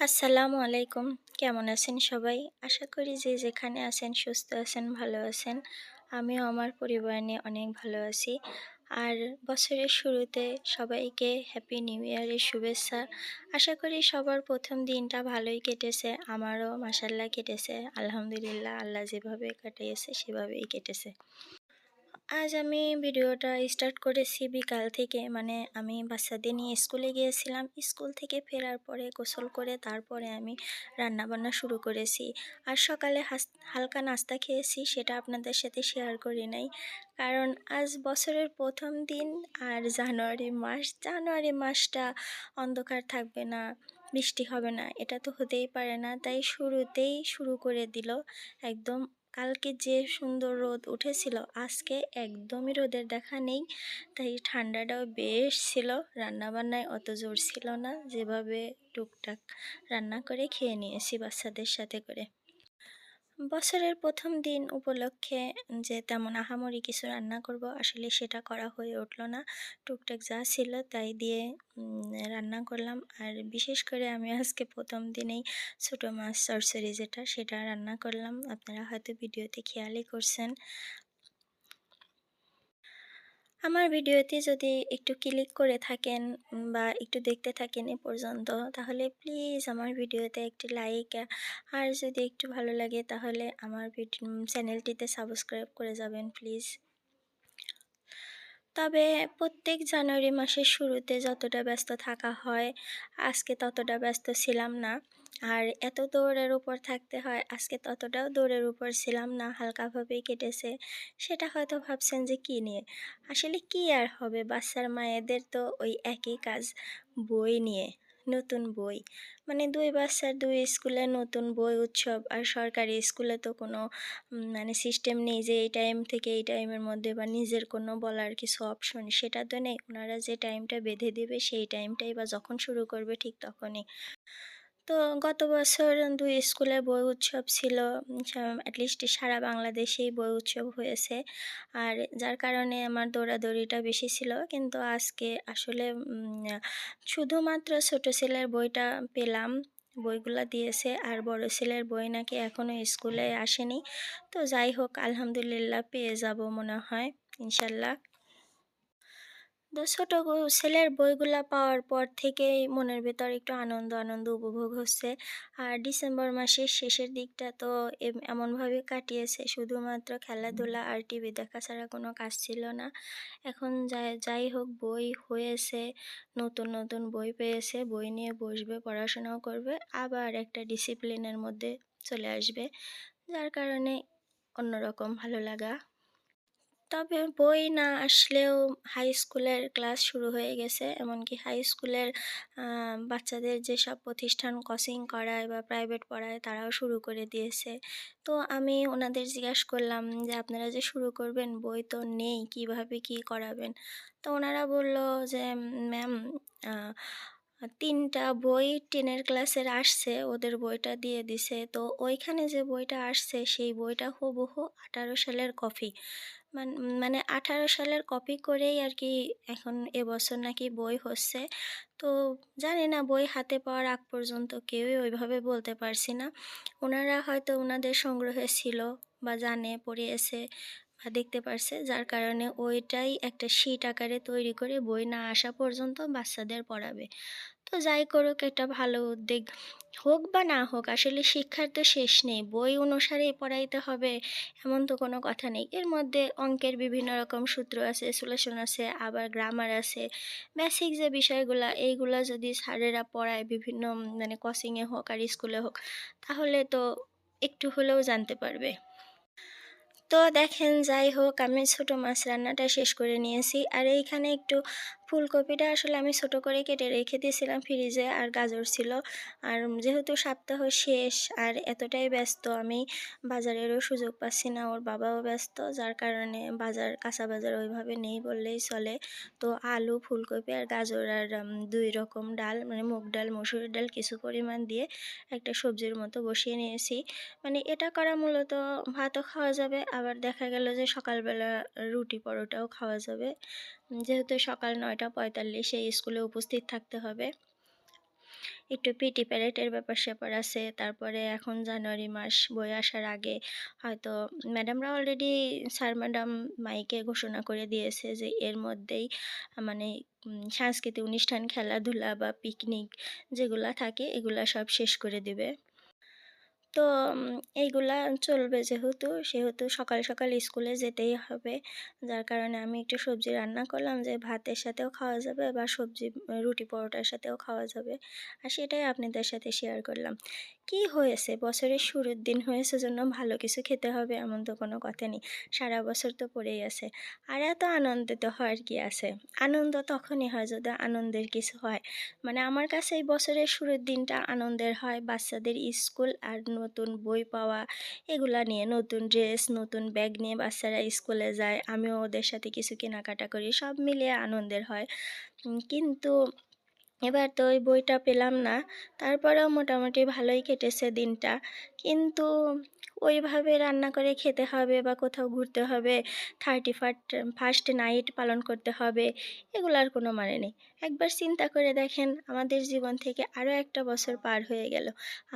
আসসালামু আলাইকুম। কেমন আছেন সবাই? আশা করি যে যেখানে আছেন সুস্থ আছেন, ভালো আছেন। আমিও আমার পরিবার নিয়ে অনেক ভালো আছি। আর বছরের শুরুতে সবাইকে হ্যাপি নিউ ইয়ারের শুভেচ্ছা। আশা করি সবার প্রথম দিনটা ভালোই কেটেছে। আমারও মাসাল্লাহ কেটেছে। আলহামদুলিল্লাহ, আল্লাহ যেভাবে কাটিয়েছে, সেভাবেই কেটেছে। আজ আমি ভিডিওটা স্টার্ট করেছি বিকাল থেকে। মানে আমি বাচ্চাদের নিয়ে স্কুলে গিয়েছিলাম। স্কুল থেকে ফেরার পরে, গোসল করে তারপরে আমি রান্নাবান্না শুরু করেছি। আর সকালে হালকা নাস্তা খেয়েছি, সেটা আপনাদের সাথে শেয়ার করি নাই। কারণ আজ বছরের প্রথম দিন আর জানুয়ারি মাস, জানুয়ারি মাসটা অন্ধকার থাকবে না, বৃষ্টি হবে না, এটা তো হতেই পারে না। তাই শুরুতেই শুরু করে দিল একদম কালকে যে সুন্দর রোদ উঠেছিল, আজকে একদমই রোদের দেখা নেই। তাই ঠান্ডাটাও বেশ ছিল, রান্নাবান্নায় অত জোর ছিল না। যেভাবে টুকটাক রান্না করে খেয়ে নিয়েছি বাচ্চাদের সাথে করে। বছরের প্রথম দিন উপলক্ষে যে তেমন আহামরি কিছু রান্না করব, আসলে সেটা করা হয়ে উঠল না। টুকটাক যা ছিল তাই দিয়ে রান্না করলাম। আর বিশেষ করে আমি আজকে প্রথম দিনেই ছোটো মাছ সরসরি যেটা, সেটা রান্না করলাম। আপনারা হয়তো ভিডিওতে খেয়ালই করছেন। আমার ভিডিওতে যদি একটু ক্লিক করে থাকেন বা একটু দেখতে থাকেন এ পর্যন্ত, তাহলে প্লিজ আমার ভিডিওতে একটি লাইক আর যদি একটু ভালো লাগে তাহলে আমার চ্যানেলটিতে সাবস্ক্রাইব করে যাবেন প্লিজ তবে প্রত্যেক জানুয়ারি মাসের শুরুতে যতটা ব্যস্ত থাকা হয়, আজকে ততটা ব্যস্ত ছিলাম না। আর এত দৌড়ের উপর থাকতে হয়, আজকে ততটাও দৌড়ের উপর ছিলাম না হালকাভাবেই কেটেছে, সেটা হয়তো ভাবছেন যে কী নিয়ে? আসলে কী আর হবে? বাচ্চার, মায়েদের তো ওই একই কাজ, বই নিয়ে। নতুন বই। মানে দুই বাচ্চার দুই স্কুলে নতুন বই উৎসব আর সরকারি স্কুলে তো কোনো মানে সিস্টেম নেই যে এই টাইম থেকে এই টাইমের মধ্যে বা নিজের কোনো বলার কিছু অপশন সেটা তো নেই। ওনারা যে টাইমটা বেঁধে দেবে সেই টাইমটাই বা যখন শুরু করবে ঠিক তখনই। তো গত বছর দুই স্কুলে বই উৎসব ছিল। অ্যাটলিস্ট সারা বাংলাদেশেই বই উৎসব হয়েছে। আর যার কারণে আমার দৌড়াদৌড়িটা বেশি ছিল। কিন্তু আজকে আসলে শুধুমাত্র ছোট ছেলের বইটা পেলাম। বইগুলা দিয়েছে। আর বড় ছেলের বই নাকি এখনও স্কুলে আসেনি। তো যাই হোক, আলহামদুলিল্লাহ পেয়ে যাব মনে হয়, ইনশাল্লাহ। তো ছোটো ছেলের বইগুলা পাওয়ার পর থেকেই মনের ভেতর একটু আনন্দ আনন্দ উপভোগ হচ্ছে। আর ডিসেম্বর মাসের শেষের দিকটা তো এম- এমনভাবে কাটিয়েছে, শুধুমাত্র খেলাধুলা আর টিভি দেখা ছাড়া কোনো কাজ ছিল না। এখন যাই হোক, বই হয়েছে, নতুন নতুন বই পেয়েছে, বই নিয়ে বসবে, পড়াশোনাও করবে, আবার একটা ডিসিপ্লিনের মধ্যে চলে আসবে, যার কারণে অন্যরকম ভালো লাগা। তবে বই না আসলেও হাই স্কুলের ক্লাস শুরু হয়ে গেছে। এমনকি হাই স্কুলের বাচ্চাদের যেসব প্রতিষ্ঠান কোচিং করায় বা প্রাইভেট পড়ায় তারাও শুরু করে দিয়েছে। তো আমি ওনাদের জিজ্ঞাসা করলাম যে, আপনারা যে শুরু করবেন, বই তো নেই, কীভাবে কি করাবেন? তো ওনারা বলল যে, ম্যাম তিনটা বই টেনের ক্লাসের আসছে, ওদের বইটা দিয়ে দিছে। তো ওইখানে যে বইটা আসছে, সেই বইটা হুবহু আঠারো সালের কপি। মান- আঠারো সালের কপি করেই আর কি এখন এবছর নাকি বই হচ্ছে। তো জানি না, বই হাতে পাওয়ার আগ পর্যন্ত কেউই ওইভাবে বলতে পারছি না। ওনারা হয়তো ওনাদের সংগ্রহে ছিল বা জানে, পড়িয়েছে বা দেখতে পারছে। যার কারণে ওইটাই একটা শীট আকারে তৈরি করে বই না আসা পর্যন্ত বাচ্চাদের পড়াবে। তো যাই করুক একটা ভালো উদ্যোগ। হোক বা না হোক, আসলে শিক্ষার তো শেষ নেই। বই অনুসারেই পড়াইতে হবে, এমন তো কোনো কথা নেই। এর মধ্যে অঙ্কের বিভিন্ন রকম সূত্র আছে সলিউশন আছে, আবার গ্রামার আছে। বেসিক যে বিষয়গুলা, এইগুলো যদি স্যারেরা পড়ায়, বিভিন্ন মানে কোচিংয়ে হোক আর স্কুলে হোক, তাহলে তো একটু হলেও জানতে পারবে। তো দেখেন, যাই হোক, আমি ছোটো মাছ রান্নাটা শেষ করে নিয়েছি। আর এইখানে একটু ফুলকপিটা আসলে আমি ছোট করে কেটে রেখে দিয়েছিলাম ফ্রিজে আর গাজর ছিল। আর যেহেতু সপ্তাহ শেষ আর এতটাই ব্যস্ত, আমি বাজারেরও সুযোগ পাচ্ছি না, ওর বাবাও ব্যস্ত, যার কারণে বাজার, কাঁচা বাজার ওইভাবে নেই বললেই চলে। তো আলু, ফুলকপি আর গাজর আর দুই রকম ডাল মানে মুগ ডাল, মসুর ডাল কিছু পরিমাণ দিয়ে একটা সবজির মতো বসিয়ে নিয়েছি। মানে এটা করা মূলত ভাতও খাওয়া যাবে, আবার দেখা গেল যে সকালবেলা রুটি পরোটাও খাওয়া যাবে। যেহেতু সকাল নয়টা পঁয়তাল্লিশে স্কুলে উপস্থিত থাকতে হবে। একটু পিটি প্যারেটের ব্যাপার স্যাপার আছে। তারপরে এখন জানুয়ারি মাস, বই আসার আগে হয়তো ম্যাডামরা অলরেডি স্যার ম্যাডাম মাইকে ঘোষণা করে দিয়েছে যে এর মধ্যেই মানে সাংস্কৃতিক অনুষ্ঠান, খেলাধুলা বা পিকনিক যেগুলা থাকে এগুলা সব শেষ করে দিবে। তো এইগুলা চলবে যেহেতু, সেহেতু সকাল সকাল স্কুলে যেতেই হবে। যার কারণে আমি একটু সবজি রান্না করলাম যে ভাতের সাথেও খাওয়া যাবে বা সবজি, রুটি পরোটার সাথেও খাওয়া যাবে। আর সেটাই আপনাদের সাথে শেয়ার করলাম। কি হয়েছে? বছরের শুরুর দিন হয়েছে জন্য ভালো কিছু খেতে হবে এমন তো কোনো কথা নেই। সারা বছর তো পড়েই আছে। আর এত আনন্দিত হওয়ার কি আছে? আনন্দ তখনই হয় যদি আনন্দের কিছু হয়। মানে আমার কাছে এই বছরের শুরুর দিনটা আনন্দের হয়। বাচ্চাদের স্কুল আর নতুন বই পাওয়া, এগুলা নিয়ে নতুন ড্রেস নতুন ব্যাগ নিয়ে বাচ্চারা স্কুলে যায়। আমিও ওদের সাথে কিছু কেনাকাটা করি, সব মিলিয়ে আনন্দের হয়। কিন্তু এবার তো ওই বইটা পেলাম না, তারপরেও মোটামুটি ভালোই কেটেছে দিনটা। কিন্তু ওইভাবে রান্না করে খেতে হবে বা কোথাও ঘুরতে হবে থার্টি ফার্স্ট ফার্স্ট নাইট পালন করতে হবে এগুলার কোনো মানে নেই। একবার চিন্তা করে দেখেন, আমাদের জীবন থেকে আরও একটা বছর পার হয়ে গেল।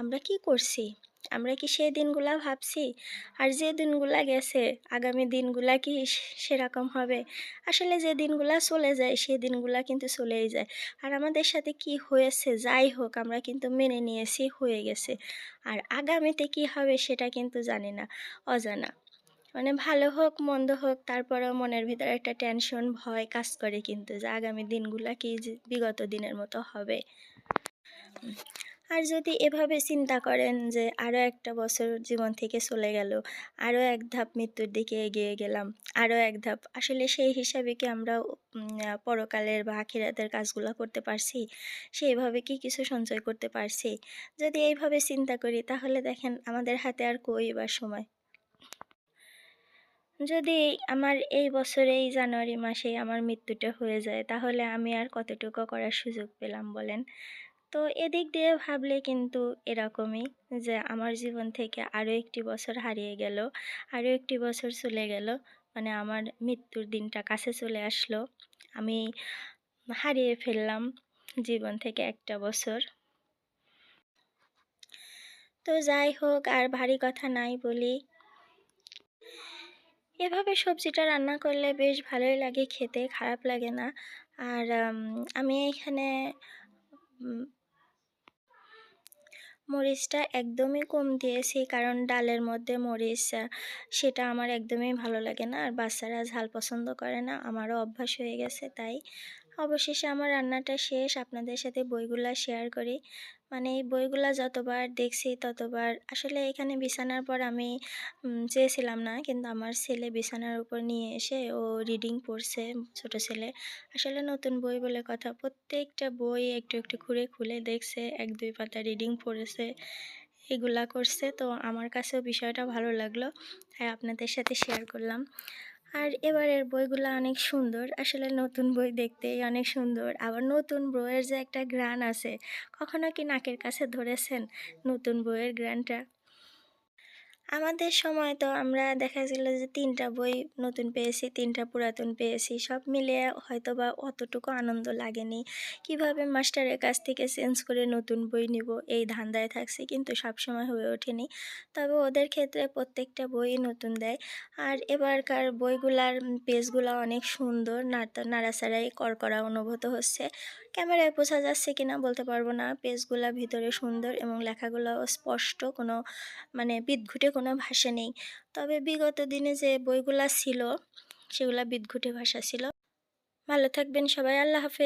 আমরা কি করছি? আমরা কি সেই দিনগুলা ভাবছি? আর যে দিনগুলা গেছে, আগামী দিনগুলা কি সেরকম হবে? আসলে যে দিনগুলা চলে যায়, সেই দিনগুলা কিন্তু চলেই যায়। আর আমাদের সাথে কি হয়েছে, যাই হোক, আমরা কিন্তু মেনে নিয়েছি, হয়ে গেছে। আর আগামীতে কি হবে, সেটা কিন্তু জানি না, অজানা। মানে ভালো হোক, মন্দ হোক, তারপরেও মনের ভিতরে একটা টেনশন ভয় কাজ করে কিন্তু যে আগামী দিনগুলা কি বিগত দিনের মতো হবে। আর যদি এভাবে চিন্তা করেন যে আরও একটা বছর জীবন থেকে চলে গেল আরও এক ধাপ মৃত্যুর দিকে এগিয়ে গেলাম আরও এক ধাপ, আসলে সেই হিসাবে কি আমরা পরকালের বা আখিরাতের কাজগুলো করতে পারছি? সেইভাবে কি কিছু সঞ্চয় করতে পারছি? যদি এইভাবে চিন্তা করি তাহলে দেখেন আমাদের হাতে আর কই বা সময়? যদি আমার এই বছরে এই জানুয়ারি মাসে আমার মৃত্যুটা হয়ে যায় তাহলে আমি আর কতটুকু করার সুযোগ পেলাম বলেন? তো এদিক দিয়ে ভাবলে কিন্তু এরকমই যে আমার জীবন থেকে আরও একটি বছর হারিয়ে গেল আরও একটি বছর চলে গেল মানে আমার মৃত্যুর দিনটা কাছে চলে আসলো। আমি হারিয়ে ফেললাম জীবন থেকে একটা বছর। তো যাই হোক, আর ভারী কথা নাই বলি। এভাবে সবজিটা রান্না করলে বেশ ভালোই লাগে খেতে, খারাপ লাগে না। আর আমি এখানে মরিচটা একদমই কম দিয়েছি, কারণ ডালের মধ্যে মরিচ সেটা আমার একদমই ভালো লাগে না। আর বাচ্চারা ঝাল পছন্দ করে না, আমারও অভ্যাস হয়ে গেছে, তাই অবশেষে আমার রান্নাটা শেষ। আপনাদের সাথে বইগুলা শেয়ার করি। মানে এই বইগুলা যতবার দেখছি, ততবার আসলে এখানে বিছানার পর আমি চেয়েছিলাম না, কিন্তু আমার ছেলে বিছানার উপর নিয়ে এসে ও রিডিং পড়ছে, ছোট ছেলে। আসলে নতুন বই বলে কথা, প্রত্যেকটা বই একটু একটু ঘুরে খুলে দেখছে, এক দুই পাতা রিডিং পড়েছে, এগুলা করছে। তো আমার কাছেও বিষয়টা ভালো লাগল, তাই আপনাদের সাথে শেয়ার করলাম। আর এবারের বইগুলো অনেক সুন্দর। আসলে নতুন বই দেখতেই অনেক সুন্দর। আবার নতুন বইয়ের যে একটা গ্রান আছে, কখনো কি নাকের কাছে ধরেছেন নতুন বইয়ের গ্রানটা আমাদের সময় তো আমরা দেখা গেল যে তিনটা বই নতুন পেয়েছি, তিনটা পুরাতন পেয়েছি, সব মিলিয়ে হয়তো বা অতটুকু আনন্দ লাগেনি। কীভাবে মাস্টারের কাছ থেকে চেঞ্জ করে নতুন বই নিব, এই ধান্দায় থাকছি কিন্তু সব সময় হয়ে ওঠেনি। তবে ওদের ক্ষেত্রে প্রত্যেকটা বই নতুন দেয়। আর এবারকার বইগুলার পেজগুলো অনেক সুন্দর নাড়া নাড়াচাড়াই করকরা অনুভূত হচ্ছে। ক্যামেরায় বোঝা যাচ্ছে কিনা বলতে পারব না। পেজগুলা ভিতরে সুন্দর এবং লেখাগুলো স্পষ্ট, কোনো মানে বিদঘুটে কোনো ভাষা নেই। তবে বিগত দিনে যে বইগুলা ছিল, সেগুলা বিদঘুটে ভাষা ছিল। ভালো থাকবেন সবাই, আল্লাহ হাফেজ।